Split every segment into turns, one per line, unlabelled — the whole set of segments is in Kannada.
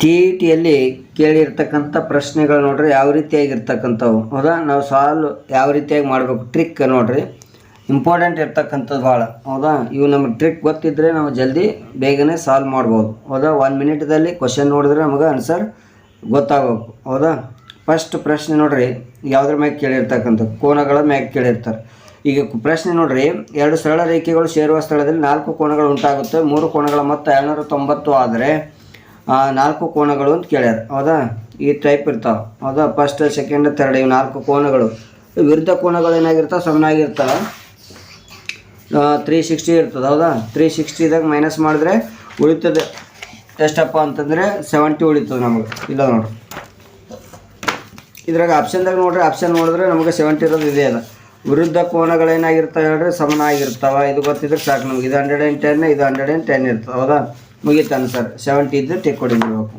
ಟಿ ಇ ಟಿಯಲ್ಲಿ ಕೇಳಿರ್ತಕ್ಕಂಥ ಪ್ರಶ್ನೆಗಳು ನೋಡ್ರಿ, ಯಾವ ರೀತಿಯಾಗಿರ್ತಕ್ಕಂಥವು? ಹೌದಾ? ನಾವು ಸಾಲ್ವ್ ಯಾವ ರೀತಿಯಾಗಿ ಮಾಡಬೇಕು? ಟ್ರಿಕ್ ನೋಡ್ರಿ. ಇಂಪಾರ್ಟೆಂಟ್ ಇರ್ತಕ್ಕಂಥದ್ದು ಭಾಳ. ಹೌದಾ? ಇವು ನಮಗೆ ಟ್ರಿಕ್ ಗೊತ್ತಿದ್ದರೆ ನಾವು ಜಲ್ದಿ ಬೇಗನೆ ಸಾಲ್ವ್ ಮಾಡ್ಬೋದು. ಹೌದಾ? ಒನ್ ಮಿನಿಟ್ದಲ್ಲಿ ಕ್ವಶನ್ ನೋಡಿದ್ರೆ ನಮಗೆ ಆನ್ಸರ್ ಗೊತ್ತಾಗಬೇಕು ಹೌದಾ? ಫಸ್ಟ್ ಪ್ರಶ್ನೆ ನೋಡ್ರಿ, ಯಾವುದ್ರ ಮ್ಯಾಗೆ ಕೇಳಿರ್ತಕ್ಕಂಥ? ಕೋನಗಳ ಮ್ಯಾಗೆ ಕೇಳಿರ್ತಾರೆ. ಈಗ ಪ್ರಶ್ನೆ ನೋಡ್ರಿ, ಎರಡು ಸರಳ ರೇಖೆಗಳು ಸೇರುವ ಸ್ಥಳದಲ್ಲಿ ನಾಲ್ಕು ಕೋಣಗಳು ಉಂಟಾಗುತ್ತೆ. ಮೂರು ಕೋನಗಳ ಮೊತ್ತ ಏಳ್ನೂರ ತೊಂಬತ್ತು ಆದರೆ ನಾಲ್ಕು ಕೋಣಗಳು ಅಂತ ಕೇಳ್ಯಾರ. ಹೌದಾ? ಈ ಟೈಪ್ ಇರ್ತಾವೆ. ಹೌದಾ? ಫಸ್ಟ್ ಸೆಕೆಂಡ್ ಥರ್ಡ್ ಇವು ನಾಲ್ಕು ಕೋಣಗಳು ವಿರುದ್ಧ ಕೋಣಗಳು ಏನಾಗಿರ್ತಾವೆ? ಸಮನಾಗಿರ್ತಾವೆ. ತ್ರೀ ಸಿಕ್ಸ್ಟಿ ಇರ್ತದೆ. ಹೌದಾ? ತ್ರೀ ಸಿಕ್ಸ್ಟಿದಾಗ ಮೈನಸ್ ಮಾಡಿದ್ರೆ ಉಳಿತದೆ. ಎಷ್ಟಪ್ಪ ಅಂತಂದರೆ ಸೆವೆಂಟಿ ಉಳಿತದೆ ನಮಗೆ. ಇಲ್ಲ ನೋಡ್ರಿ ಇದ್ರಾಗ ಆಪ್ಷನ್ದಾಗ ನೋಡ್ರಿ ಆಪ್ಷನ್ ನೋಡಿದ್ರೆ ನಮಗೆ ಸೆವೆಂಟಿ ಇರೋದು ಇದೆ ಅದ. ವಿರುದ್ಧ ಕೋನಗಳೇನಾಗಿರ್ತಾವೆ ಹೇಳ್ರಿ? ಸಮನಾಗಿರ್ತಾವ ಇದು ಗೊತ್ತಿದ್ರೆ ಸಾಕು ನಮ್ಗೆ. ಇದು ಹಂಡ್ರೆಡ್ ಆ್ಯಂಡ್ ಟೆನ್ ಇದು ಹಂಡ್ರೆಡ್ ಆ್ಯಂಡ್ ಟೆನ್ ಇರ್ತದೆ. ಹೌದಾ? ಮುಗೀತಾನೆ ಸರ್. ಸೆವೆಂಟಿ ಇದ್ದು ಟಿಕ್ ನೋಡಬೇಕು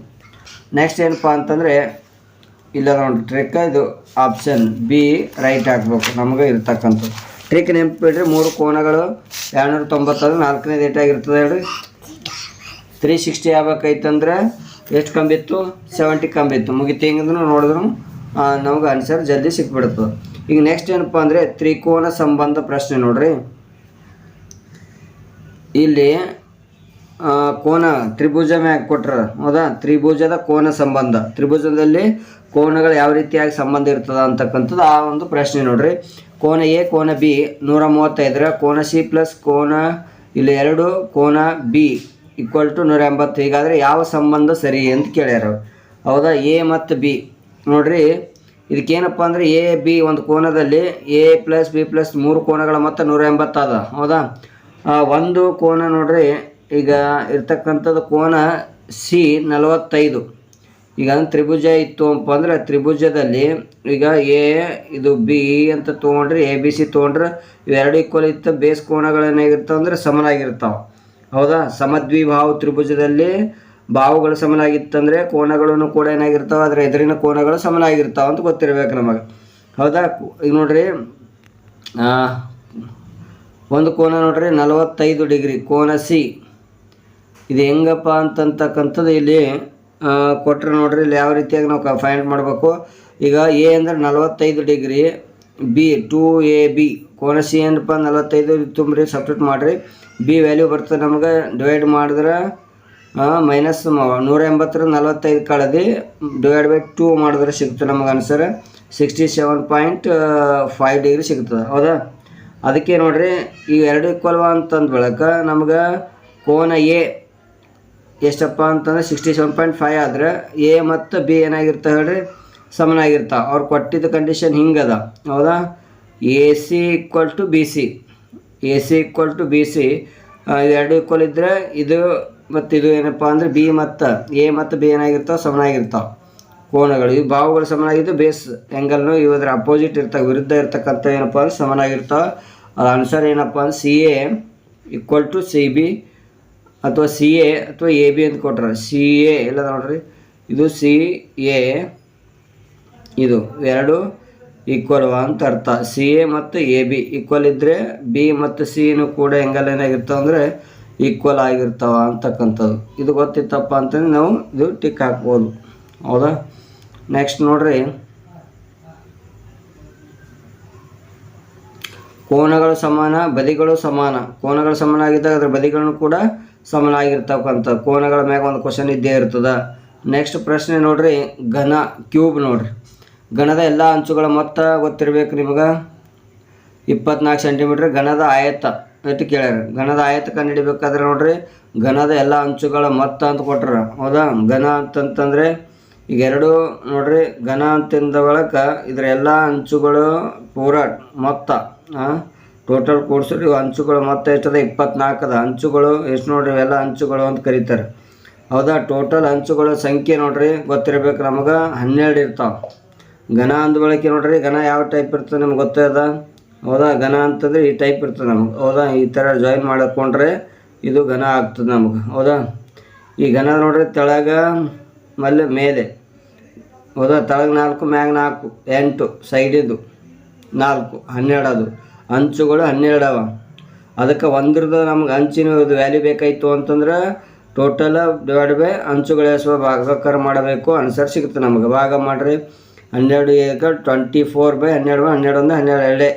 ನೆಕ್ಸ್ಟ್ ಏನಪ್ಪ ಅಂತಂದರೆ, ಇಲ್ಲ ನೋಡಿ ಟ್ರಿಕ್ ಇದು ಆಪ್ಷನ್ ಬಿ ರೈಟ್ ಹಾಕ್ಬೇಕು. ನಮಗೆ ಇರ್ತಕ್ಕಂಥದ್ದು. ಟ್ರಿಕ್ ನೆನಪಿಡ್ರಿ ಮೂರು ಕೋನಗಳು ಎರಡುನೂರ ನಾಲ್ಕನೇ ರೇಟ್ ಆಗಿರ್ತದೆ ಹೇಳಿ ತ್ರೀ ಸಿಕ್ಸ್ಟಿ ಆಗ್ಬೇಕಾಯ್ತಂದ್ರೆ, ಎಷ್ಟು ಕಂಬಿತ್ತು ಸೆವೆಂಟಿ ಕಂಬಿತ್ತು ಮುಗಿತು ಹೆಂಗಂದ್ರೂ ನೋಡಿದ್ರು ನಮ್ಗೆ ಆನ್ಸರ್ ಜಲ್ದಿ ಸಿಕ್ಬಿಡ್ತದೆ ಈಗ ನೆಕ್ಸ್ಟ್ ಏನಪ್ಪ ಅಂದರೆ ತ್ರಿಕೋನ ಸಂಬಂಧ ಪ್ರಶ್ನೆ ನೋಡ್ರಿ. ಇಲ್ಲಿ ಕೋನ ತ್ರಿಭುಜ ಮ್ಯಾಗ ಕೊಟ್ರ, ಹೌದಾ? ತ್ರಿಭುಜದ ಕೋನ ಸಂಬಂಧ. ತ್ರಿಭುಜದಲ್ಲಿ ಕೋನಗಳು ಯಾವ ರೀತಿಯಾಗಿ ಸಂಬಂಧ ಇರ್ತದ ಅಂತಕ್ಕಂಥದ್ದು ಆ ಒಂದು ಪ್ರಶ್ನೆ ನೋಡ್ರಿ. ಕೋನ ಎ, ಕೋನ ಬಿ, ನೂರ ಮೂವತ್ತೈದರ ಕೋನ ಸಿ ಪ್ಲಸ್ ಕೋನ ಇಲ್ಲಿ ಎರಡು, ಕೋನ ಬಿ ಈಕ್ವಲ್ ಟು ನೂರ ಎಂಬತ್ತು. ಹೀಗಾದರೆ ಯಾವ ಸಂಬಂಧ ಸರಿ ಅಂತ ಕೇಳ್ಯಾರ ಹೌದಾ? ಎ ಮತ್ತು ಬಿ. ನೋಡ್ರಿ, ಇದಕ್ಕೇನಪ್ಪ ಅಂದರೆ ಎ, ಬಿ ಒಂದು ಕೋನದಲ್ಲಿ ಎ ಪ್ಲಸ್ ಬಿ ಪ್ಲಸ್ ಮೂರು ಕೋನಗಳ ಮೊತ್ತ ನೂರ ಎಂಬತ್ತದ ಹೌದಾ? ಒಂದು ಕೋನ ನೋಡ್ರಿ ಈಗ ಇರ್ತಕ್ಕಂಥದ್ದು ಕೋನ ಸಿ ನಲವತ್ತೈದು. ಈಗ ತ್ರಿಭುಜ ಇತ್ತು ಅಪ್ಪ ಅಂದ್ರೆ ತ್ರಿಭುಜದಲ್ಲಿ ಈಗ ಎ, ಇದು ಬಿ ಅಂತ ತೊಗೊಂಡ್ರೆ, ಎ, ಬಿ, ಸಿ ತೊಗೊಂಡ್ರೆ ಇವೆರಡು ಈಕ್ವಲ್ ಇತ್ತು. ಬೇಸ್ ಕೋನಗಳೇನಾಗಿರ್ತಾವೆ ಅಂದ್ರೆ ಸಮನಾಗಿರ್ತಾವೆ. ಹೌದಾ? ಸಮದ್ವಿಭಾವ ತ್ರಿಭುಜದಲ್ಲಿ ಭಾವಗಳು ಸಮನಾಗಿತ್ತಂದರೆ ಕೋನಗಳನ್ನು ಕೂಡ ಏನಾಗಿರ್ತಾವೆ? ಅದರ ಎದುರಿನ ಕೋನಗಳು ಸಮನಾಗಿರ್ತಾವೆ ಅಂತ ಗೊತ್ತಿರಬೇಕು ನಮಗೆ. ಹೌದಾ? ಈಗ ನೋಡ್ರಿ ಒಂದು ಕೋನ ನೋಡ್ರಿ, ನಲವತ್ತೈದು ಡಿಗ್ರಿ, ಕೋನ ಸಿ. ಇದು ಹೆಂಗಪ್ಪ ಅಂತಂತಕ್ಕಂಥದ್ದು ಇಲ್ಲಿ ಕೊಟ್ಟರೆ ನೋಡ್ರಿ ಇಲ್ಲಿ ಯಾವ ರೀತಿಯಾಗಿ ನಾವು ಫೈಂಡ್ ಮಾಡಬೇಕು. ಈಗ ಎ ಅಂದರೆ ನಲವತ್ತೈದು degree B to A B ಕೋನ ಸಿ ಏನಪ್ಪ ನಲವತ್ತೈದು ತುಂಬ್ರಿ ಸಪ್ರೇಟ್ ಮಾಡಿರಿ. ಬಿ ವ್ಯಾಲ್ಯೂ ಬರ್ತದೆ ನಮಗೆ ಡಿವೈಡ್ ಮಾಡಿದ್ರೆ ಮೈನಸ್ ನೂರ ಎಂಬತ್ತರ ನಲವತ್ತೈದು ಕಳೆದು ಡಿವೈಡ್ ಬೈ ಟೂ ಮಾಡಿದ್ರೆ ಸಿಗ್ತದೆ ನಮಗೆ answer sixty seven point five degree ಸಿಗ್ತದೆ, ಹೌದಾ? ಅದಕ್ಕೆ ನೋಡ್ರಿ, ಈ ಎರಡು ಇಕ್ವಲ್ವ ಅಂತಂದ ಬೆಳಕ ನಮ್ಗೆ ಕೋನ ಎ ಎಷ್ಟಪ್ಪ ಅಂತಂದ್ರೆ ಸಿಕ್ಸ್ಟಿ ಸೆವೆನ್ ಪಾಯಿಂಟ್ ಫೈವ್ ಆದರೆ ಎ ಮತ್ತು ಬಿ ಏನಾಗಿರ್ತಾವೆ ಹೇಳ್ರಿ? ಸಮನಾಗಿರ್ತಾವೆ. ಅವ್ರು ಕೊಟ್ಟಿದ್ದ ಕಂಡೀಷನ್ ಹಿಂಗದ. ಹೌದಾ? A C equal to B C A C equal to B C ಎರಡು ಈಕ್ವಲ್ ಇದ್ದರೆ ಇದು ಮತ್ತು ಇದು ಏನಪ್ಪ ಅಂದರೆ ಬಿ ಮತ್ತು ಎ ಮತ್ತು ಬಿ ಏನಾಗಿರ್ತಾವೆ? ಸಮನಾಗಿರ್ತಾವೆ. ಕೋನಗಳು. ಇವು ಬಾವುಗಳು ಸಮನಾಗಿದ್ದು ಬೇಸ್ ಆ್ಯಂಗಲ್ನು ಇವದ್ರ ಅಪೋಸಿಟ್ ಇರ್ತಾವೆ. ವಿರುದ್ಧ ಇರ್ತಕ್ಕಂಥ ಏನಪ್ಪ ಅಂದ್ರೆ ಸಮನಾಗಿರ್ತಾವೆ. ಅದು ಆನ್ಸರ್ ಏನಪ್ಪ ಅಂದ್ರೆ C A equal to C B ಅಥವಾ ಸಿ ಎ ಅಥವಾ ಎ ಬಿ ಅಂತ ಕೊಟ್ರೆ ಸಿ ಎ ಎಲ್ಲ ನೋಡ್ರಿ? ಇದು ಸಿ ಎ ಇದು ಎರಡು ಈಕ್ವಲ್ ಅಂತ ಅರ್ಥ. ಸಿ ಎ ಮತ್ತು ಎ ಬಿ ಈಕ್ವಲ್ ಇದ್ದರೆ ಬಿ ಮತ್ತು ಸಿನು ಕೂಡ ಹೆಂಗಲ್ಲ ಏನಾಗಿರ್ತಾವ ಅಂದರೆ ಈಕ್ವಲ್ ಆಗಿರ್ತಾವ ಅಂತಕ್ಕಂಥದ್ದು. ಇದು ಗೊತ್ತಿತ್ತಪ್ಪ ಅಂತಂದ್ರೆ ನಾವು ಇದು ಟಿಕ್ ಹಾಕ್ಬೋದು. ಹೌದಾ? ನೆಕ್ಸ್ಟ್ ನೋಡ್ರಿ. ಕೋನಗಳು ಸಮಾನ, ಬದಿಗಳು ಸಮಾನ. ಕೋನಗಳು ಸಮಾನ ಆಗಿದ್ದಾಗ ಅದರ ಬದಿಗಳನ್ನು ಕೂಡ ಸಮಾನ ಆಗಿರ್ತಕ್ಕಂಥ ಕೋನಗಳ ಮ್ಯಾಗ ಒಂದು ಕ್ವಶನ್ ಇದ್ದೇ ಇರ್ತದೆ. ನೆಕ್ಸ್ಟ್ ಪ್ರಶ್ನೆ ನೋಡ್ರಿ, ಘನ ಕ್ಯೂಬ್ ನೋಡ್ರಿ. ಘನದ ಎಲ್ಲ ಅಂಚುಗಳ ಮೊತ್ತ ಗೊತ್ತಿರ್ಬೇಕು ನಿಮ್ಗೆ? ಇಪ್ಪತ್ನಾಲ್ಕು ಸೆಂಟಿಮೀಟ್ರ್ ಘನದ ಆಯತ. ಅಂತ ಕೇಳ್ಯಾರ. ಘನದ ಆಯತ ಕಂಡುಹಿಡಿಬೇಕಾದ್ರೆ ನೋಡ್ರಿ, ಘನದ ಎಲ್ಲ ಅಂಚುಗಳ ಮೊತ್ತ ಅಂತ ಕೊಟ್ರ. ಹೌದಾ? ಘನ ಅಂತಂತಂದ್ರೆ, ಈಗ ಎರಡು ನೋಡ್ರಿ, ಘನ ಅಂತಿಂದ ಬಳಕ ಇದರ ಎಲ್ಲ ಅಂಚುಗಳು ಪೂರ ಮೊತ್ತ ಟೋಟಲ್ ಕೂಡ್ಸಿದ್ರೆ ಅಂಚುಗಳು ಮೊತ್ತ ಎಷ್ಟದ? ಇಪ್ಪತ್ನಾಲ್ಕದ ಅಂಚುಗಳು ಎಷ್ಟು ನೋಡ್ರಿ? ಇವೆಲ್ಲ ಅಂಚುಗಳು ಅಂತ ಕರೀತಾರೆ. ಹೌದಾ? ಟೋಟಲ್ ಅಂಚುಗಳ ಸಂಖ್ಯೆ ನೋಡ್ರಿ. ಗೊತ್ತಿರಬೇಕು ನಮಗೆ. ಹನ್ನೆರಡು ಇರ್ತಾವೆ. ಘನ ಅಂದ ಬಳಕೆ ನೋಡ್ರಿ. ಘನ ಯಾವ ಟೈಪ್ ಇರ್ತದೆ ನಮ್ಗೆ ಗೊತ್ತದ ಹೌದಾ? ಘನ ಅಂತಂದ್ರೆ ಈ ಟೈಪ್ ಇರ್ತದೆ ನಮ್ಗೆ. ಹೌದಾ? ಈ ಥರ ಜಾಯಿನ್ ಮಾಡಿಕೊಂಡ್ರೆ ಇದು ಘನ ಆಗ್ತದೆ ನಮ್ಗೆ. ಹೌದಾ? ಈ ಘನ ನೋಡ್ರಿ, ತೆಳಗ, ಮಲ್ಲೆ, ಮೇಲೆ. ಹೌದಾ? ತೆಳಗೆ ನಾಲ್ಕು, ಮ್ಯಾಗ ನಾಲ್ಕು, ಎಂಟು ಸೈಡಿದು ನಾಲ್ಕು ಹನ್ನೆರಡು ಅದು ಅಂಚುಗಳು ಹನ್ನೆರಡು ಅವ. ಅದಕ್ಕೆ ಒಂದ್ರದ್ದು ನಮ್ಗೆ ಅಂಚಿನ ವ್ಯಾಲ್ಯೂ ಬೇಕಾಯಿತು ಅಂತಂದ್ರೆ ಟೋಟಲ್ ಡಿವೈಡ್ ಬೈ ಅಂಚುಗಳ ಭಾಗಾಕಾರ ಮಾಡಬೇಕು. ಅನ್ಸರ್ ಸಿಗುತ್ತೆ ನಮಗೆ. ಭಾಗ ಮಾಡಿರಿ. ಹನ್ನೆರಡು ಏಕ ಟ್ವೆಂಟಿ ಫೋರ್ ಬೈ ಹನ್ನೆರಡು ಬೈ ಹನ್ನೆರಡು ಒಂದು ಹನ್ನೆರಡು ಎರಡೇ.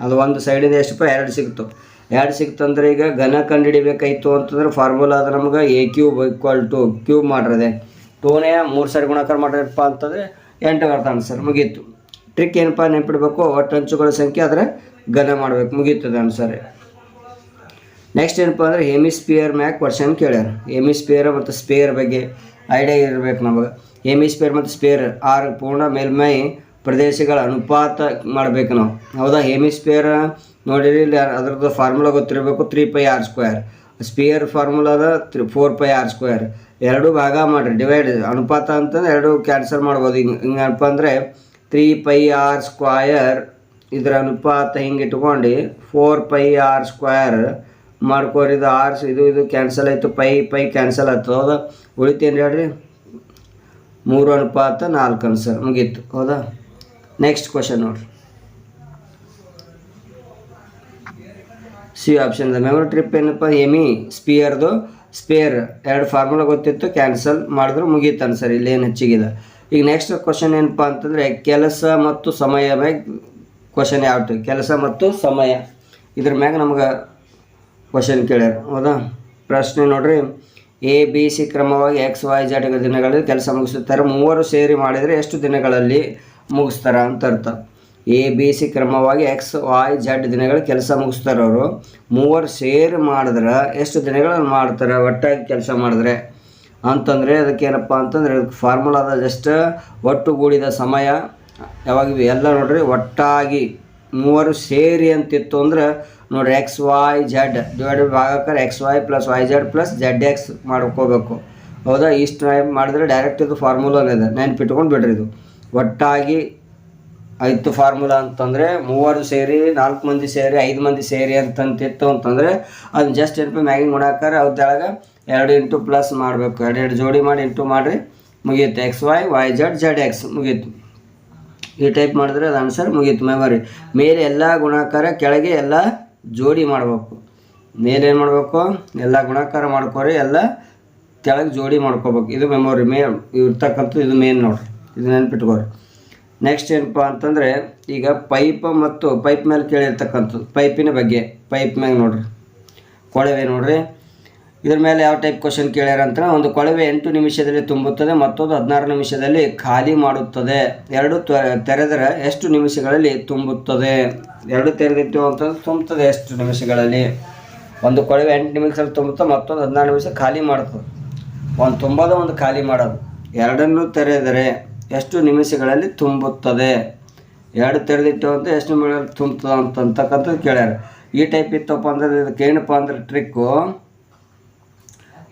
ಅದು ಒಂದು ಸೈಡಿಂದ ಎಷ್ಟು ರೂಪಾಯಿ ಎರಡು ಸಿಕ್ತು. ಎರಡು ಸಿಕ್ತಂದ್ರೆ ಈಗ ಘನ ಕಂಡುಹಿಡಿಬೇಕಾಯಿತು ಅಂತಂದ್ರೆ ಫಾರ್ಮುಲಾ ಅದು ನಮ್ಗೆ A cube equal to cube ಮಾಡಿರದೆ. ಟೂನೇ ಮೂರು ಸಾರಿ ಗುಣಾಕಾರ ಮಾಡಿರಪ್ಪ ಅಂತಂದರೆ ಎಂಟು ಬರ್ತಾನೆ ಆನ್ಸರ್ ಮುಗೀತು. ಟ್ರಿಕ್ ಏನಪ್ಪ ನೆನ್ಪಿಡ್ಬೇಕು? ಒಟ್ಟು ಅಂಚುಗಳ ಸಂಖ್ಯೆ ಆದರೆ ಘನ ಮಾಡ್ಬೇಕು ಮುಗೀತದೆ ಆನ್ಸರ್ ನೆಕ್ಸ್ಟ್ ಏನಪ್ಪ ಅಂದ್ರೆ ಹೆಮಿಸ್ಪಿಯರ್ ಮ್ಯಾಕ್ ಕ್ವಶನ್ ಕೇಳ್ಯಾರ. ಹೆಮಿಸ್ಪಿಯರ್ ಮತ್ತು ಸ್ಪೇರ್ ಬಗ್ಗೆ ಐಡಿಯಾ ಇರಬೇಕು ನಮಗೆ. ಹೆಮಿಸ್ಪಿಯರ್ ಮತ್ತು ಸ್ಪೇರ್ ಆರು ಪೂರ್ಣ ಮೇಲ್ಮೈ ಪ್ರದೇಶಗಳ ಅನುಪಾತ ಮಾಡಬೇಕು ನಾವು. ಹೌದಾ? ಹೆಮಿಸ್ಪಿಯರ್ ನೋಡಿರಿ, ಇಲ್ಲಿ ಅದ್ರದ್ದು ಫಾರ್ಮುಲಾ ಗೊತ್ತಿರಬೇಕು three pi r square sphere ಫಾರ್ಮುಲಾದ three four pi r square ಎರಡು ಭಾಗ ಮಾಡಿರಿ ಡಿವೈಡ್ ಅನುಪಾತ ಅಂತಂದ್ರೆ ಎರಡು ಕ್ಯಾನ್ಸಲ್ ಮಾಡ್ಬೋದು. ಹಿಂಗೆ ಹಿಂಗಪ್ಪ ಅಂದರೆ ತ್ರೀ ಪೈ ಆರ್ ಸ್ಕ್ವಯರ್ ಇದರ ಅನುಪಾತ ಹಿಂಗೆ ಇಟ್ಕೊಂಡು ಫೋರ್ ಪೈ ಆರ್ ಸ್ಕ್ವೇರ್ ಮಾಡ್ಕೋರಿ ಇದು ಆರ್ಸ್ ಇದು ಇದು ಕ್ಯಾನ್ಸಲ್ ಆಯಿತು ಪೈ ಪೈ ಕ್ಯಾನ್ಸಲ್ ಆಯ್ತು, ಹೌದಾ? ಉಳಿತೇನು ಹೇಳ್ರಿ? ಮೂರು ಅನುಪಾತ ನಾಲ್ಕು ಅನ್ಸರ್, ಮುಗೀತು, ಹೌದಾ? ನೆಕ್ಸ್ಟ್ ಕ್ವಶನ್ ನೋಡ್ರಿ. ಸಿ ಆಪ್ಷನ್ ಮೆಮೊರಿ ಟ್ರಿಪ್ ಏನಪ್ಪ? ಎಮಿ ಸ್ಪಿಯರ್ದು ಸ್ಪೇರ್ ಎರಡು ಫಾರ್ಮುಲಾ ಗೊತ್ತಿತ್ತು ಕ್ಯಾನ್ಸಲ್ ಮಾಡಿದ್ರು, ಮುಗೀತು ಅನ್ಸರ್, ಇಲ್ಲಿ ಏನು ಹೆಚ್ಚಿಗಿದೆ. ಈಗ ನೆಕ್ಸ್ಟ್ ಕ್ವಶನ್ ಏನಪ್ಪ ಅಂತಂದರೆ, ಕೆಲಸ ಮತ್ತು ಸಮಯ ಕ್ವಶನ್ ಯಾವತ್ತು ಕೆಲಸ ಮತ್ತು ಸಮಯ. ಇದ್ರ ಮ್ಯಾಗ ನಮ್ಗೆ ಕ್ವಶನ್ ಕೇಳ್ಯಾರ. ಹೌದಾ? ಪ್ರಶ್ನೆ ನೋಡ್ರಿ. ಎ ಬಿ ಸಿ ಕ್ರಮವಾಗಿ ಎಕ್ಸ್ ವೈ ಜಡ್ ದಿನಗಳಲ್ಲಿ ಕೆಲಸ ಮುಗಿಸುತ್ತಾರೆ ಮೂವರು ಸೇರಿ ಮಾಡಿದರೆ ಎಷ್ಟು ದಿನಗಳಲ್ಲಿ ಮುಗಿಸ್ತಾರ ಅಂತ ಅರ್ಥ. ಎ ಬಿ ಸಿ ಕ್ರಮವಾಗಿ ಎಕ್ಸ್ ವೈ ಜಡ್ ದಿನಗಳು ಕೆಲಸ ಮುಗಿಸ್ತಾರೆ ಅವರು. ಮೂವರು ಸೇರಿ ಮಾಡಿದ್ರೆ ಎಷ್ಟು ದಿನಗಳಲ್ಲಿ ಮಾಡ್ತಾರೆ? ಒಟ್ಟಾಗಿ ಕೆಲಸ ಮಾಡಿದ್ರೆ. ಅಂತಂದರೆ ಅದಕ್ಕೇನಪ್ಪ ಅಂತಂದರೆ ಅದಕ್ಕೆ ಫಾರ್ಮುಲಾದ ಜಸ್ಟ್ ಒಟ್ಟುಗೂಡಿದ ಸಮಯ. ಯಾವಾಗ ಎಲ್ಲ ನೋಡ್ರಿ ಒಟ್ಟಾಗಿ ಮೂವರು ಸೇರಿ ಅಂತಿತ್ತು ಅಂದ್ರೆ ನೋಡ್ರಿ ಎಕ್ಸ್ ವೈ ಝಡ್ ಡಿವೈಡೆಡ್ ಭಾಗಕ್ಕೆ X Y plus Y Z plus Z X ಮಾಡ್ಕೋಬೇಕು. ಹೌದಾ? ಇಷ್ಟು ಮಾಡಿದ್ರೆ ಡೈರೆಕ್ಟ್ ಇದು ಫಾರ್ಮುಲಾನೇ ಇದೆ ನೆನ್ಪಿಟ್ಕೊಂಡು ಬಿಡ್ರಿ ಇದು. ಒಟ್ಟಾಗಿ ಐದು ಫಾರ್ಮುಲಾ ಅಂತಂದರೆ ಮೂವರು ಸೇರಿ, ನಾಲ್ಕು ಮಂದಿ ಸೇರಿ, ಐದು ಮಂದಿ ಸೇರಿ ಅಂತಂತಿತ್ತು ಅಂತಂದರೆ ಅದನ್ನ ಜಸ್ಟ್ ಏನಪ್ಪ ಮ್ಯಾಗಿಂಗ್ ಗುಣಾಕಾರ ಅದ್ರೊಳಗೆ ಎರಡು ಇಂಟು ಪ್ಲಸ್ ಮಾಡಬೇಕು. ಎರಡು ಎರಡು ಜೋಡಿ ಮಾಡಿ ಇಂಟು ಮಾಡಿರಿ, ಮುಗಿಯುತ್ತೆ. X Y Y Z Z X ಮುಗೀತು. ಈ ಟೈಪ್ ಮಾಡಿದ್ರೆ ಅದು ಆನ್ಸರ್ ಮುಗೀತು. ಮೆಮೊರಿ ಮೇಲೆ ಎಲ್ಲ ಗುಣಾಕಾರ, ಕೆಳಗೆ ಎಲ್ಲ ಜೋಡಿ ಮಾಡಬೇಕು. ಮೇಲೇನು ಮಾಡಬೇಕು? ಎಲ್ಲ ಗುಣಾಕಾರ ಮಾಡ್ಕೊರಿ, ಎಲ್ಲ ಕೆಳಗೆ ಜೋಡಿ ಮಾಡ್ಕೋಬೇಕು. ಇದು ಮೆಮೊರಿ ಮೇ ಇರ್ತಕ್ಕಂಥದ್ದು ಇದು ಮೇನ್ ನೋಡ್ರಿ. ಇದು ನೆನ್ಪಿಟ್ಕೋರಿ. ನೆಕ್ಸ್ಟ್ ಏನಪ್ಪ ಅಂತಂದರೆ, ಈಗ ಪೈಪ್ ಮತ್ತು ಪೈಪ್ ಮೇಲೆ ಕೇಳಿರ್ತಕ್ಕಂಥದ್ದು ಪೈಪಿನ ಬಗ್ಗೆ. ಪೈಪ್ ಮ್ಯಾಗ ನೋಡ್ರಿ. ಕೊಳವೆ ನೋಡ್ರಿ. ಇದ್ರ ಮೇಲೆ ಯಾವ ಟೈಪ್ ಕ್ವಶನ್ ಕೇಳ್ಯಾರ ಅಂತ ಒಂದು ಕೊಳವೆ ಎಂಟು ನಿಮಿಷದಲ್ಲಿ ತುಂಬುತ್ತದೆ, ಮತ್ತೊಂದು ಹದಿನಾರು ನಿಮಿಷದಲ್ಲಿ ಖಾಲಿ ಮಾಡುತ್ತದೆ. ಎರಡು ತೆರೆದರೆ ಎಷ್ಟು ನಿಮಿಷಗಳಲ್ಲಿ ತುಂಬುತ್ತದೆ? ಎರಡು ತೆರೆದಿಟ್ಟು ಅಂತಂದ್ರೆ ತುಂಬುತ್ತದೆ ಎಷ್ಟು ನಿಮಿಷಗಳಲ್ಲಿ? ಒಂದು ಕೊಳವೆ ಎಂಟು ನಿಮಿಷದಲ್ಲಿ ತುಂಬುತ್ತಾ ಮತ್ತೊಂದು ಹದಿನಾರು ನಿಮಿಷ ಖಾಲಿ ಮಾಡ್ತದೆ ಒಂದು ತುಂಬೋದು ಒಂದು ಖಾಲಿ ಮಾಡೋದು. ಎರಡನ್ನೂ ತೆರೆದರೆ ಎಷ್ಟು ನಿಮಿಷಗಳಲ್ಲಿ ತುಂಬುತ್ತದೆ? ಎರಡು ತೆರೆದಿಟ್ಟು ಅಂತ ಎಷ್ಟು ನಿಮಿಷಗಳಲ್ಲಿ ತುಂಬುತ್ತದೆ ಅಂತಂತಕ್ಕಂಥದ್ದು ಕೇಳ್ಯಾರ. ಈ ಟೈಪ್ ಇತ್ತಪ್ಪ ಅಂದ್ರೆ, ಇದಕ್ಕೆ ಏನಪ್ಪ ಅಂದ್ರೆ ಟ್ರಿಕ್ಕು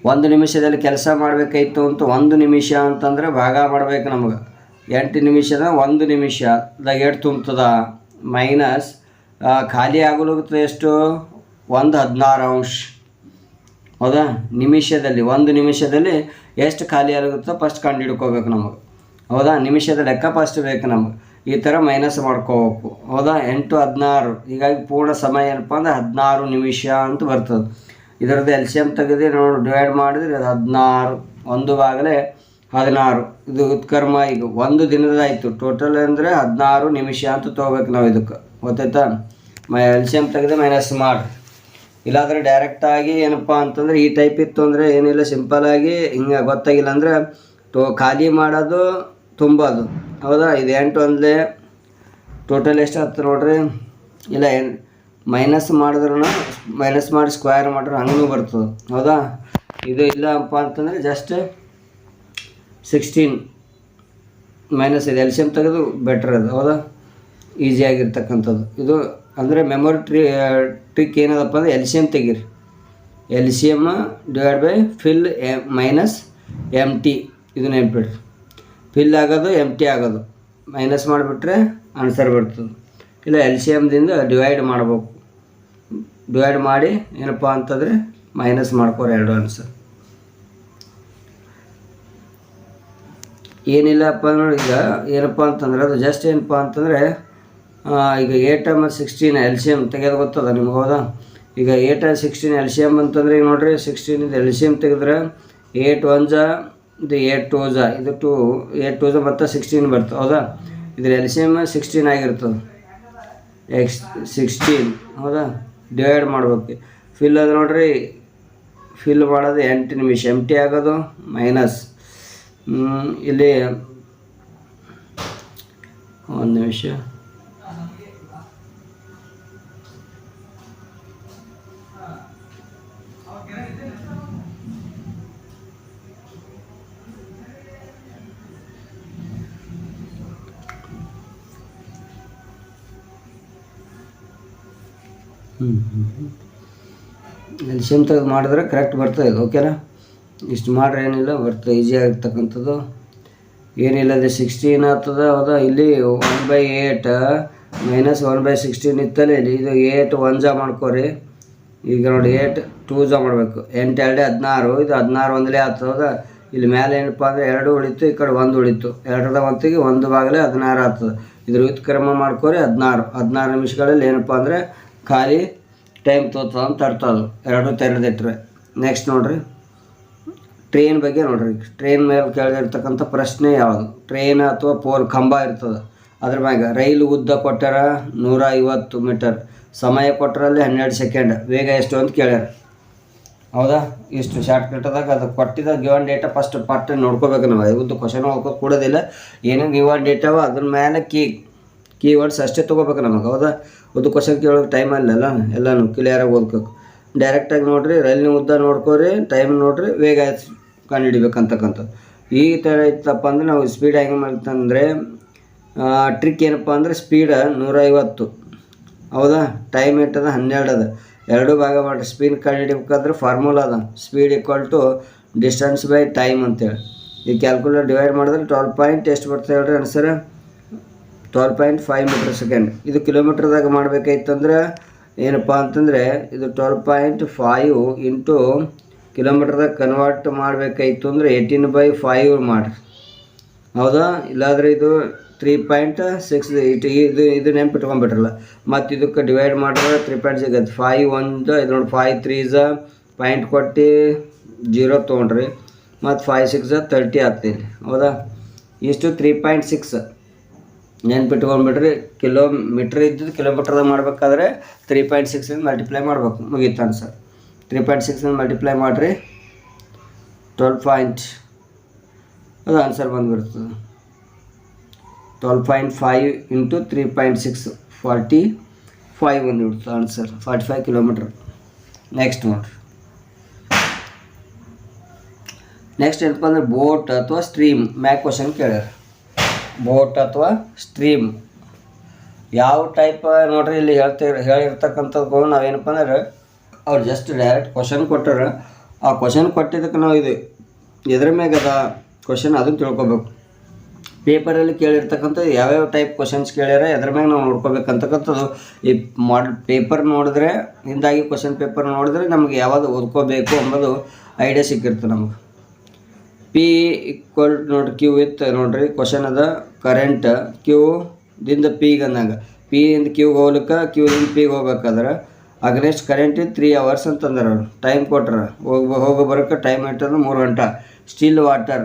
ಒಂದು ನಿಮಿಷದಲ್ಲಿ ಕೆಲಸ ಮಾಡಬೇಕಾಯ್ತು ಅಂತ ಒಂದು ನಿಮಿಷ ಅಂತಂದರೆ ಭಾಗ ಮಾಡ್ಬೇಕು ನಮಗೆ. ಎಂಟು ನಿಮಿಷದ ಒಂದು ನಿಮಿಷದಾಗ ಎಷ್ಟು ತುಂಬ್ತದ? ಮೈನಸ್ ಖಾಲಿ ಆಗಲುತ್ತದೆ ಎಷ್ಟು? ಒಂದು ಹದಿನಾರು ಅಂಶ. ಹೌದಾ? ನಿಮಿಷದಲ್ಲಿ, ಒಂದು ನಿಮಿಷದಲ್ಲಿ ಎಷ್ಟು ಖಾಲಿ ಆಗುತ್ತೋ ಫಸ್ಟ್ ಕಂಡು ಹಿಡ್ಕೋಬೇಕು ನಮಗೆ. ಹೌದಾ? ನಿಮಿಷದ ಲೆಕ್ಕ ಫಸ್ಟ್ ಬೇಕು ನಮಗೆ. ಈ ಥರ ಮೈನಸ್ ಮಾಡ್ಕೋಬೇಕು. ಹೌದಾ? ಎಂಟು ಹದಿನಾರು. ಹೀಗಾಗಿ ಪೂರ್ಣ ಸಮಯ ಏನಪ್ಪ ಅಂದ್ರೆ ಹದಿನಾರು ನಿಮಿಷ ಅಂತ ಬರ್ತದೆ. ಇದರದ್ದು ಎಲ್ ಸಿ ಎಂ ತೆಗೆದು ನೋಡಿ ಡಿವೈಡ್ ಮಾಡಿದ್ರೆ ಅದು ಹದಿನಾರು, ಒಂದು ಬಾಗಲೇ ಹದಿನಾರು. ಇದು ಉತ್ಕರ್ಮ ಈಗ ಒಂದು ದಿನದಾಯಿತು ಟೋಟಲ್ ಅಂದರೆ ಹದಿನಾರು ನಿಮಿಷ ಅಂತ ತೊಗೋಬೇಕು ನಾವು ಇದಕ್ಕೆ. ಗೊತ್ತಾಯ್ತಾ? ಮೈ ಎಲ್ ಸಿ ಎಂ ತೆಗೆದು ಮೈನಸ್ ಮಾಡಿ ಇಲ್ಲಾಂದ್ರೆ ಡೈರೆಕ್ಟಾಗಿ ಏನಪ್ಪ ಅಂತಂದ್ರೆ ಈ ಟೈಪ್ ಇತ್ತು ಅಂದರೆ ಏನಿಲ್ಲ ಸಿಂಪಲಾಗಿ ಹಿಂಗೆ ಗೊತ್ತಾಗಿಲ್ಲ ಅಂದರೆ ಟೋ ಖಾಲಿ ಮಾಡೋದು ತುಂಬೋದು. ಹೌದಾ? ಇದು ಎಂಟು ಒಂದಲೇ ಟೋಟಲ್ ಎಷ್ಟು ಹತ್ತು ನೋಡ್ರಿ? ಇಲ್ಲ ಎನ್ ಮೈನಸ್ ಮಾಡಿದ್ರೂ ಮೈನಸ್ ಮಾಡಿ ಸ್ಕ್ವೇರ್ ಮಾಡಿದ್ರೆ ಹಂಗೂ ಬರ್ತದೆ. ಹೌದಾ? ಇದು ಇಲ್ಲಪ್ಪ ಅಂತಂದರೆ ಜಸ್ಟ್ ಸಿಕ್ಸ್ಟೀನ್ ಮೈನಸ್ ಇದು ಎಲ್ಸಿಯಮ್ ತೆಗೆದು ಬೆಟ್ರ್ ಅದು, ಹೌದಾ? ಈಸಿಯಾಗಿರ್ತಕ್ಕಂಥದ್ದು ಇದು ಅಂದರೆ ಮೆಮೊರಿ ಟ್ರಿ ಟ್ರಿಕ್ ಏನದಪ್ಪ ಅಂದರೆ ಎಲ್ಸಿಯಮ್ ತೆಗೀರಿ. LCM divide by fill M minus empty ಇದು ನೆನ್ಪಿಡ್ರಿ. ಫಿಲ್ ಆಗೋದು ಎಂ ಟಿ ಆಗೋದು. ಮೈನಸ್ ಮಾಡಿಬಿಟ್ರೆ ಆನ್ಸರ್ ಬರ್ತದೆ. ಇಲ್ಲ ಎಲ್ಸಿಯಮ್ದಿಂದ ಡಿವೈಡ್ ಮಾಡ್ಬೇಕು. ಡಿವೈಡ್ ಮಾಡಿ ಏನಪ್ಪ ಅಂತಂದರೆ ಮೈನಸ್ ಮಾಡ್ಕೋರಿ ಎರಡು ಆನ್ಸರ್ ಏನಿಲ್ಲಪ್ಪ ನೋಡಿ ಈಗ ಏನಪ್ಪ ಅಂತಂದ್ರೆ ಅದು ಜಸ್ಟ್ ಏನಪ್ಪ ಅಂತಂದರೆ ಈಗ ಏಟ್ ಮತ್ತು ಸಿಕ್ಸ್ಟೀನ್ ಎಲ್ ಸಿ ಎಂ ತೆಗೆದು ಗೊತ್ತದ ನಿಮ್ಗೆ ಹೌದಾ? ಈಗ eight sixteen L C M ಅಂತಂದ್ರೆ ಈಗ ನೋಡಿರಿ ಸಿಕ್ಸ್ಟೀನಿಂದ ಎಲ್ ಸಿ ಎಂ ತೆಗೆದ್ರೆ ಏಟ್ ಒನ್ ಜಾ ಇದು ಏಟ್ ಟೂ ಜಾ ಇದು ಟೂ ಏಟ್ ಟೂ ಜಾ ಮತ್ತು ಸಿಕ್ಸ್ಟೀನ್ ಬರ್ತದೆ, ಹೌದಾ? ಇದ್ರ ಎಲ್ ಸಿ ಎಂ ಸಿಕ್ಸ್ಟೀನ್ ಆಗಿರ್ತದೆ. ಎಕ್ಸ್ ಸಿಕ್ಸ್ಟೀನ್ ಹೌದಾ? ಡಿವೈಡ್ ಮಾಡ್ಬೇಕು. ಫಿಲ್ ಅದು ನೋಡ್ರಿ. ಫಿಲ್ ಮಾಡೋದು ಎಂಟು ನಿಮಿಷ. ಎಂಟಿ ಆಗೋದು ಮೈನಸ್ ಇಲ್ಲಿ ಒಂದು ನಿಮಿಷ. ಎಲ್ಸಿಯಮ್ ತೆಗೆದು ಮಾಡಿದ್ರೆ ಕರೆಕ್ಟ್ ಬರ್ತಾ ಇದು ಓಕೆನಾ ಇಷ್ಟು ಮಾಡ್ರೆ ಏನಿಲ್ಲ ಬರ್ತದೆ ಈಸಿ ಆಗಿರ್ತಕ್ಕಂಥದ್ದು. ಏನಿಲ್ಲ ಸಿಕ್ಸ್ಟೀನ್ ಆಗ್ತದ, ಹೌದಾ? ಇಲ್ಲಿ one by eight minus one by sixteen ಇತ್ತಲ್ಲ ಇಲ್ಲಿ ಇದು ಏಟ್ ಒನ್ ಜಾ ಮಾಡ್ಕೋರಿ. ಈಗ ನೋಡಿ ಏಟ್ ಟೂ ಜಾ ಮಾಡಬೇಕು. ಎಂಟು ಎರಡೇ ಹದಿನಾರು, ಇದು ಹದಿನಾರು ಒಂದಲೇ ಆಗ್ತದ ಇಲ್ಲಿ ಮೇಲೆ ಏನಪ್ಪ ಅಂದರೆ ಎರಡು ಉಳಿತು, ಈ ಕಡೆ ಒಂದು ಉಳಿತು. ಎರಡರ ಹೊತ್ತಿಗೆ ಒಂದು ಬಾಗಲೇ ಹದಿನಾರು ಆಗ್ತದೆ. ಇದ್ರ ವ್ಯುತ್ಕ್ರಮ ಮಾಡ್ಕೋರಿ ಹದಿನಾರು. ಹದಿನಾರು ನಿಮಿಷಗಳಲ್ಲಿ ಏನಪ್ಪ ಅಂದರೆ ಖಾಲಿ ಟೈಮ್ ತೋತದ ಅಂತ ಅದು ಎರಡು ತೆರೆದಿಟ್ರೆ ನೆಕ್ಸ್ಟ್ ನೋಡ್ರಿ. ಟ್ರೈನ್ ಬಗ್ಗೆ ನೋಡ್ರಿ. ಟ್ರೈನ್ ಮೇಲೆ ಕೇಳಿರ್ತಕ್ಕಂಥ ಪ್ರಶ್ನೆ ಯಾವುದು? ಟ್ರೈನ್ ಅಥವಾ ಪೋಲ್ ಕಂಬ ಇರ್ತದೆ. ಅದ್ರ ಮ್ಯಾಗ ರೈಲು ಉದ್ದ ಕೊಟ್ಟಾರ ನೂರ ಐವತ್ತು ಮೀಟರ್. ಸಮಯ ಕೊಟ್ಟರಲ್ಲಿ ಹನ್ನೆರಡು ಸೆಕೆಂಡ್ ವೇಗ ಎಷ್ಟು ಅಂತ ಕೇಳ್ಯಾರ. ಹೌದಾ? ಇಷ್ಟು ಶಾರ್ಟ್ ಕಟ್ಟದಾಗ ಅದು ಕೊಟ್ಟಿದ್ದ ಗಿವನ್ ಡೇಟಾ ಫಸ್ಟ್ ಪಟ್ಟ ನೋಡ್ಕೋಬೇಕು ನಾವು. ಉದ್ದು ಕ್ವಶನ್ ಹೋಗೋಕೆ ಕೊಡೋದಿಲ್ಲ. ಏನೇನು ಗಿವನ್ ಡೇಟಾವ ಅದ್ರ ಮೇಲೆ ಕೀ ಕೀವರ್ಡ್ಸ್ ಅಷ್ಟೇ ತೊಗೋಬೇಕು ನಮಗೆ. ಹೌದಾ? ಉದ್ದ ಕ್ವಶನ್ ಕೇಳೋಕೆ ಟೈಮ್ ಅಲ್ಲಲ್ಲ ಎಲ್ಲನೂ ಕ್ಲಿಯರಾಗಿ ಓದ್ಬೇಕು ಡೈರೆಕ್ಟಾಗಿ ನೋಡಿರಿ, ರೈಲಿನ ಉದ್ದ ನೋಡ್ಕೊರಿ ಟೈಮ್ ನೋಡಿರಿ, ವೇಗ ಕಂಡು ಹಿಡಿಬೇಕಂತಕ್ಕಂಥದ್ದು ಈ ಥರ ಇತ್ತಪ್ಪ ಅಂದ್ರೆ ನಾವು ಸ್ಪೀಡ್ ಹೆಂಗೆ ಮಾಡ್ತಂದರೆ ಟ್ರಿಕ್ ಏನಪ್ಪ ಅಂದರೆ ಸ್ಪೀಡ ನೂರೈವತ್ತು. ಹೌದಾ? ಟೈಮ್ ಇಟ್ಟದ ಹನ್ನೆರಡು ಅದ. ಎರಡೂ ಭಾಗ ಮಾಡಿ ಸ್ಪೀಡ್ ಕಂಡುಹಿಡಿಬೇಕಾದ್ರೆ ಫಾರ್ಮುಲಾ ಅದ. Speed equal to distance by time ಅಂತೇಳಿ. ಈ ಕ್ಯಾಲ್ಕುಲೇಟ್ ಡಿವೈಡ್ ಮಾಡಿದ್ರೆ ಟ್ವೆಲ್ ಪಾಯಿಂಟ್ ಎಷ್ಟು ಬರ್ತದೆ ಹೇಳ್ರಿ answer twelve point five metre second ಇದು ಕಿಲೋಮೀಟ್ರ್ದಾಗ ಮಾಡಬೇಕಾಯ್ತಂದ್ರೆ ಏನಪ್ಪ ಅಂತಂದರೆ ಇದು ಟ್ವೆಲ್ ಪಾಯಿಂಟ್ ಫೈವ್ ಇಂಟು ಕಿಲೋಮೀಟ್ರ್ದಾಗ ಕನ್ವರ್ಟ್ ಮಾಡಬೇಕಾಯ್ತು ಅಂದರೆ ಏಯ್ಟೀನ್ ಬೈ ಫೈವ್ ಮಾಡಿರಿ ಹೌದಾ? ಇಲ್ಲಾದ್ರೆ ಇದು ತ್ರೀ ಪಾಯಿಂಟ್ ಸಿಕ್ಸ್ ಇಟ್ ಇದು ಇದು ನೆನ್ಪಿಟ್ಕೊಂಡ್ಬಿಟ್ರಲ್ಲ ಮತ್ತು ಇದಕ್ಕೆ ಡಿವೈಡ್ ಮಾಡಿದ್ರೆ ತ್ರೀ ಪಾಯಿಂಟ್ ಸಿಗತ್ತೆ ಫೈವ್ ಒಂದು, ಇದು ನೋಡಿ ಫೈವ್ ತ್ರೀಸ ಪಾಯಿಂಟ್ ಕೊಟ್ಟು ಜೀರೋ ತೊಗೊಂಡ್ರಿ. ಮತ್ತು ಫೈವ್ ಸಿಕ್ಸ್ ತರ್ಟಿ ಆಗ್ತೀನಿ ಹೌದಾ? ಇಷ್ಟು ತ್ರೀ ಪಾಯಿಂಟ್ ಸಿಕ್ಸ್ ನೆನ್ಪಿಟ್ಕೊಂಡ್ಬಿಟ್ರಿ ಕಿಲೋಮೀಟ್ರ್ ಇದ್ದಿದ್ದು ಕಿಲೋಮೀಟ್ರ್ದಾಗ ಮಾಡಬೇಕಾದ್ರೆ ತ್ರೀ ಪಾಯಿಂಟ್ ಸಿಕ್ಸಿಂದ ಮಲ್ಟಿಪ್ಲೈ ಮಾಡ್ಬೇಕು. ಮುಗೀತು ಆನ್ಸರ್ ತ್ರೀ ಪಾಯಿಂಟ್ ಸಿಕ್ಸಿಂದ ಮಲ್ಟಿಪ್ಲೈ ಮಾಡಿರಿ. ಟ್ವೆಲ್ ಪಾಯಿಂಟ್ ಅದು answer ಬಂದುಬಿಡ್ತದೆ. Twelve point five into three point six forty five ಬಂದುಬಿಡ್ತದೆ answer forty five kilometre. Next ನೋಡ್ರಿ. ನೆಕ್ಸ್ಟ್ ಏನಪ್ಪ ಅಂದ್ರೆ ಬೋಟ್ ಅಥವಾ ಸ್ಟ್ರೀಮ್ ಮ್ಯಾಕ್ ಕ್ವಶನ್ ಕೇಳ್ಯಾರ. ಬೋಟ್ ಅಥವಾ ಸ್ಟ್ರೀಮ್. ಯಾವ ಟೈಪ್ ನೋಡ್ರಿ ಇಲ್ಲಿ ಹೇಳ್ತಿರ್ ಹೇಳಿರ್ತಕ್ಕಂಥದ್ದು ನಾವೇನಪ್ಪ ಅಂದ್ರೆ, ಅವ್ರು ಜಸ್ಟ್ ಡೈರೆಕ್ಟ್ ಕ್ವಶನ್ ಕೊಟ್ಟಾರ. ಆ ಕ್ವಶನ್ ಕೊಟ್ಟಿದ್ದಕ್ಕೆ ನಾವು ಇದು ಎದ್ರ ಮ್ಯಾಗದ ಕ್ವಶನ್ ಅದನ್ನು ತಿಳ್ಕೊಬೇಕು. ಪೇಪರಲ್ಲಿ ಕೇಳಿರ್ತಕ್ಕಂಥ ಯಾವ್ಯಾವ ಟೈಪ್ ಕ್ವಶನ್ಸ್ ಕೇಳ್ಯಾರ, ಎದ್ರ ಮ್ಯಾಗ ನಾವು ನೋಡ್ಕೋಬೇಕಂತಕ್ಕಂಥದ್ದು ಈ ಮಾಡ್ ಪೇಪರ್ ನೋಡಿದ್ರೆ, ಹಿಂದಾಗಿ ಕ್ವಶನ್ ಪೇಪರ್ ನೋಡಿದ್ರೆ ನಮಗೆ ಯಾವಾಗ ಓದ್ಕೋಬೇಕು ಅನ್ನೋದು ಐಡಿಯಾ ಸಿಕ್ಕಿರ್ತದೆ ನಮಗೆ. ಪಿ ಈಕ್ವಲ್ ನೋಡ್ರಿ ಕ್ಯೂ ವಿತ್ ನೋಡ್ರಿ ಕ್ವಶನ್ ಅದ ಕರೆಂಟ್ ಕ್ಯೂ ದಿಂದ ಪಿಗೆ ಅಂದಂಗೆ. ಪಿ ಇಂದ ಕ್ಯೂಗೆ ಹೋಗ್ಲಿಕ್ಕೆ ಕ್ಯೂದಿಂದ ಪಿಗೆ ಹೋಗ್ಬೇಕಾದ್ರೆ ಅಗ್ನೆಸ್ಟ್ ಕರೆಂಟ್ ತ್ರೀ ಅವರ್ಸ್ ಅಂತಂದ್ರೆ ಅವ್ರು. ಟೈಮ್ ಕೊಟ್ರ, ಹೋಗಿ ಹೋಗೋ ಬರೋಕ್ಕೆ ಟೈಮ್ ಇಟ್ಟಂದ್ರೆ ಮೂರು ಗಂಟೆ. ಸ್ಟಿಲ್ ವಾಟರ್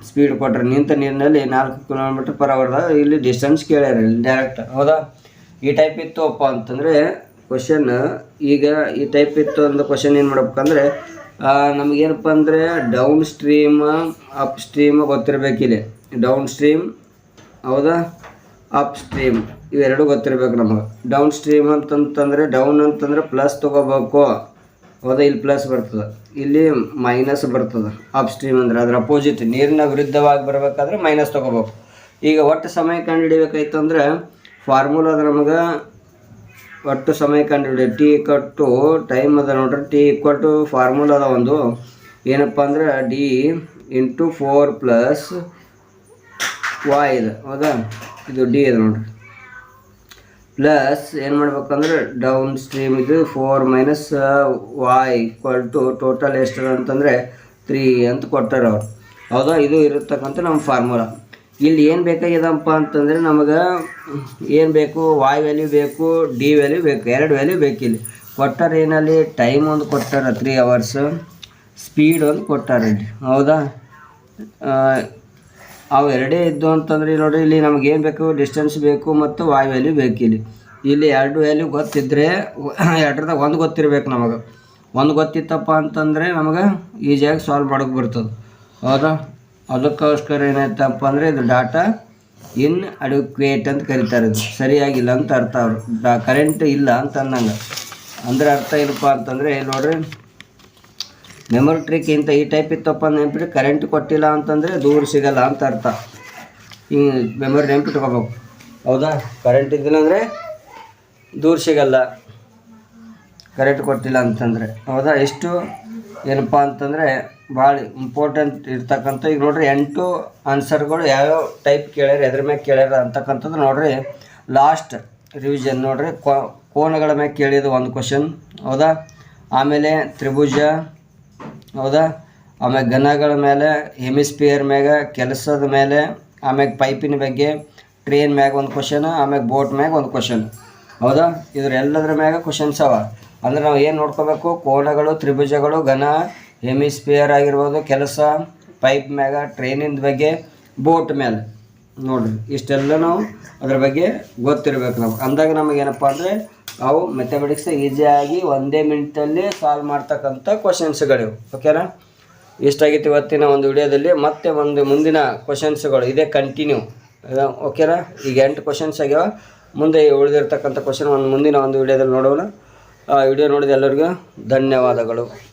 ಸ್ಪೀಡ್ ಕೊಟ್ರೆ ನಿಂತ ನೀರಿನಲ್ಲಿ ನಾಲ್ಕು ಕಿಲೋಮೀಟ್ರ್ ಪರ್ ಅವರ್ದಾಗ ಇಲ್ಲಿ ಡಿಸ್ಟೆನ್ಸ್ ಕೇಳ್ಯಾರ ಇಲ್ಲಿ ಡೈರೆಕ್ಟ್ ಹೌದಾ? ಈ ಟೈಪ್ ಇತ್ತು ಅಪ್ಪ ಅಂತಂದರೆ ಕ್ವಶನ್ ಈಗ ಈ ಟೈಪ್ ಇತ್ತು ಅಂದ ಕ್ವಶನ್ ಏನು ಮಾಡ್ಬೇಕಂದ್ರೆ ನಮಗೇನಪ್ಪ ಅಂದರೆ ಡೌನ್ ಸ್ಟ್ರೀಮ್ ಅಪ್ ಸ್ಟ್ರೀಮ್ ಗೊತ್ತಿರಬೇಕಿದೆ. ಡೌನ್ ಸ್ಟ್ರೀಮ್ ಹೌದಾ? ಅಪ್ ಸ್ಟ್ರೀಮ್ ಇವೆರಡು ಗೊತ್ತಿರಬೇಕು ನಮಗೆ. ಡೌನ್ ಸ್ಟ್ರೀಮ್ ಅಂತಂತಂದರೆ ಡೌನ್ ಅಂತಂದ್ರೆ ಪ್ಲಸ್ ತೊಗೋಬೇಕು. ಹೌದಾ? ಇಲ್ಲಿ ಪ್ಲಸ್ ಬರ್ತದೆ. ಇಲ್ಲಿ ಮೈನಸ್ ಬರ್ತದೆ. ಅಪ್ ಸ್ಟ್ರೀಮ್ ಅಂದ್ರೆ ಅದರ ಅಪೋಸಿಟ್ ನೀರಿನ ವಿರುದ್ಧವಾಗಿ ಬರಬೇಕಾದ್ರೆ ಮೈನಸ್ ತೊಗೋಬೇಕು. ಈಗ ಒಟ್ಟು ಸಮಯ ಕಂಡುಹಿಡಿಬೇಕಾಯ್ತು ಅಂದರೆ ಫಾರ್ಮುಲಾದ ನಮಗೆ ಒಟ್ಟು ಸಮಯ ಕಂಡುಹಿಡಿ ಟಿ ಈಕ್ವಲ್ ಟು ಟೈಮ್ ಅದ ನೋಡ್ರಿ ಟಿ ಈಕ್ವಲ್ ಟು ಫಾರ್ಮುಲಾ ಅದ ಒಂದು. ಏನಪ್ಪ ಅಂದ್ರೆ D into four plus Y ಇದೆ ಹೌದಾ? ಇದು ಡಿ ಇದೆ ನೋಡ್ರಿ. ಪ್ಲಸ್ ಏನು ಮಾಡ್ಬೇಕಂದ್ರೆ ಡೌನ್ ಸ್ಟ್ರೀಮ್ ಇದು four minus Y equal to total ಎಷ್ಟು ಅಂತಂದರೆ ತ್ರೀ ಅಂತ ಕೊಟ್ಟಾರೆ ಅವ್ರು. ಹೌದಾ? ಇದು ಇರತಕ್ಕಂಥ ನಮ್ಮ ಫಾರ್ಮುಲಾ ಇಲ್ಲಿ ಏನು ಬೇಕಾಗಿದಪ್ಪ ಅಂತಂದರೆ ನಮಗೆ ಏನು ಬೇಕು ವಾಯ್ ವ್ಯಾಲ್ಯೂ ಬೇಕು ಡಿ ವ್ಯಾಲ್ಯೂ ಬೇಕು, ಎರಡು ವ್ಯಾಲ್ಯೂ ಬೇಕಿಲ್ಲಿ. ಕೊಟ್ಟಾರ ಏನಲ್ಲಿ? ಟೈಮ್ ಒಂದು ಕೊಟ್ಟಾರ ತ್ರೀ ಅವರ್ಸ್ ಸ್ಪೀಡ್ ಒಂದು ಕೊಟ್ಟಾರೆ ಹೌದಾ? ಅವು ಎರಡೇ ಇದ್ದು ಅಂತಂದ್ರೆ ನೋಡಿರಿ, ಇಲ್ಲಿ ನಮ್ಗೆ ಏನು ಬೇಕು? ಡಿಸ್ಟೆನ್ಸ್ ಬೇಕು ಮತ್ತು ವಾಯ್ ವ್ಯಾಲ್ಯೂ ಬೇಕಿಲ್ಲಿ. ಇಲ್ಲಿ ಎರಡು ವ್ಯಾಲ್ಯೂ ಗೊತ್ತಿದ್ದರೆ ಎರಡ್ರದಾಗ ಒಂದು ಗೊತ್ತಿರಬೇಕು ನಮಗೆ. ಒಂದು ಗೊತ್ತಿತ್ತಪ್ಪ ಅಂತಂದರೆ ನಮಗೆ ಈಸಿಯಾಗಿ ಸಾಲ್ವ್ ಮಾಡೋಕೆ ಬರ್ತದೆ. ಹೌದಾ? ಅದಕ್ಕೋಸ್ಕರ ಏನಾಯ್ತಪ್ಪ ಅಂದರೆ ಇದು ಡಾಟಾ ಇನ್ ಅಡ್ಯುಕ್ವೇಟ್ ಅಂತ ಕರೀತಾರೆ. ಇದು ಸರಿಯಾಗಿಲ್ಲ ಅಂತ ಅರ್ಥ ಅವರು. ಡಾ ಕರೆಂಟ್ ಇಲ್ಲ ಅಂತ ಅನ್ನಂಗೆ. ಅಂದ್ರೆ ಅರ್ಥ ಏನಪ್ಪ ಅಂತಂದರೆ ನೋಡ್ರಿ. ಮೆಮೊರಿ ಟ್ರಿಕ್ ಇಂಥ ಈ ಟೈಪ್ ಇತ್ತಪ್ಪ ನೆನ್ಪಿಟ್ಟು ಕರೆಂಟ್ ಕೊಟ್ಟಿಲ್ಲ ಅಂತಂದರೆ ದೂರ ಸಿಗಲ್ಲ ಅಂತ ಅರ್ಥ. ಹಿಂಗೆ ಮೆಮೊರಿ ನೆನ್ಪಿಟ್ಕೋಬೇಕು ಹೌದಾ? ಕರೆಂಟ್ ಇದ್ದಿಲ್ಲ ಅಂದರೆ ದೂರ ಸಿಗಲ್ಲ. ಕರೆಂಟ್ ಕೊಟ್ಟಿಲ್ಲ ಅಂತಂದರೆ. ಹೌದಾ? ಎಷ್ಟು? ಏನಪ್ಪ ಅಂತಂದರೆ ಭಾಳ ಇಂಪಾರ್ಟೆಂಟ್ ಇರ್ತಕ್ಕಂಥ, ಈಗ ನೋಡ್ರಿ ಎಂಟು ಆನ್ಸರ್ಗಳು ಯಾವ್ಯಾವ ಟೈಪ್ ಕೇಳ್ಯಾರ, ಎದ್ರ ಮ್ಯಾಗೆ ಕೇಳ್ಯಾರ ಅಂತಕ್ಕಂಥದ್ದು ನೋಡ್ರಿ. ಲಾಸ್ಟ್ ರಿವಿಷನ್ ನೋಡ್ರಿ ಕೋನಗಳ ಮ್ಯಾಗ ಕೇಳಿದ ಒಂದು ಕ್ವಶನ್ ಹೌದಾ? ಆಮೇಲೆ ತ್ರಿಭುಜ, ಹೌದಾ? ಆಮೇಲೆ ಘನಗಳ ಮೇಲೆ ಹೆಮಿಸ್ಪಿಯರ್ ಮ್ಯಾಗ, ಕೆಲಸದ ಮೇಲೆ ಆಮ್ಯಾಗ ಪೈಪಿನ ಬಗ್ಗೆ ಟ್ರೈನ್ ಮ್ಯಾಗ ಒಂದು ಕ್ವಶನ್ ಆಮ್ಯಾಗ ಬೋಟ್ ಮ್ಯಾಗ ಒಂದು ಕ್ವಶನ್ ಹೌದಾ? ಇದ್ರ ಎಲ್ಲದ್ರ ಮ್ಯಾಗ ಕ್ವಶನ್ಸ್ ಅವ. ಅಂದ್ರೆ ನಾವು ಏನು ನೋಡ್ಕೋಬೇಕು? ಕೋನಗಳು ತ್ರಿಭುಜಗಳು, ಘನ ಹೆಮಿಸ್ಪಿಯರ್ ಆಗಿರ್ಬೋದು, ಕೆಲಸ ಪೈಪ್ ಮ್ಯಾಗ ಟ್ರೈನಿಂದ ಬಗ್ಗೆ ಬೋಟ್ ಮೇಲೆ ನೋಡ್ರಿ, ಇಷ್ಟೆಲ್ಲ ನಾವು ಅದ್ರ ಬಗ್ಗೆ ಗೊತ್ತಿರ್ಬೇಕು ನಾವು. ಅಂದಾಗ ನಮಗೆ ಏನಪ್ಪ ಅಂದರೆ, ಅವು ಮೆಥಮೆಟಿಕ್ಸ್ ಈಸಿಯಾಗಿ ಒಂದೇ ಮಿನಿಟಲ್ಲಿ ಸಾಲ್ವ್ ಮಾಡ್ತಕ್ಕಂಥ ಕ್ವಶನ್ಸ್ಗಳಿವು ಓಕೆನಾ ಇಷ್ಟಾಗಿತ್ತು ಇವತ್ತಿನ ಒಂದು ವಿಡಿಯೋದಲ್ಲಿ? ಮತ್ತೆ ಒಂದು ಮುಂದಿನ ಕ್ವಶನ್ಸ್ಗಳು ಇದೇ ಕಂಟಿನ್ಯೂ ಓಕೆನಾ ಈಗ ಎಂಟು ಕ್ವಶನ್ಸ್ ಆಗ್ಯಾವ. ಮುಂದೆ ಉಳಿದಿರ್ತಕ್ಕಂಥ ಕ್ವಶನ್ ಒಂದು ಮುಂದಿನ ಒಂದು ವಿಡಿಯೋದಲ್ಲಿ ನೋಡೋಣ. ಆ ವಿಡಿಯೋ ನೋಡಿದ ಎಲ್ಲರಿಗೂ ಧನ್ಯವಾದಗಳು.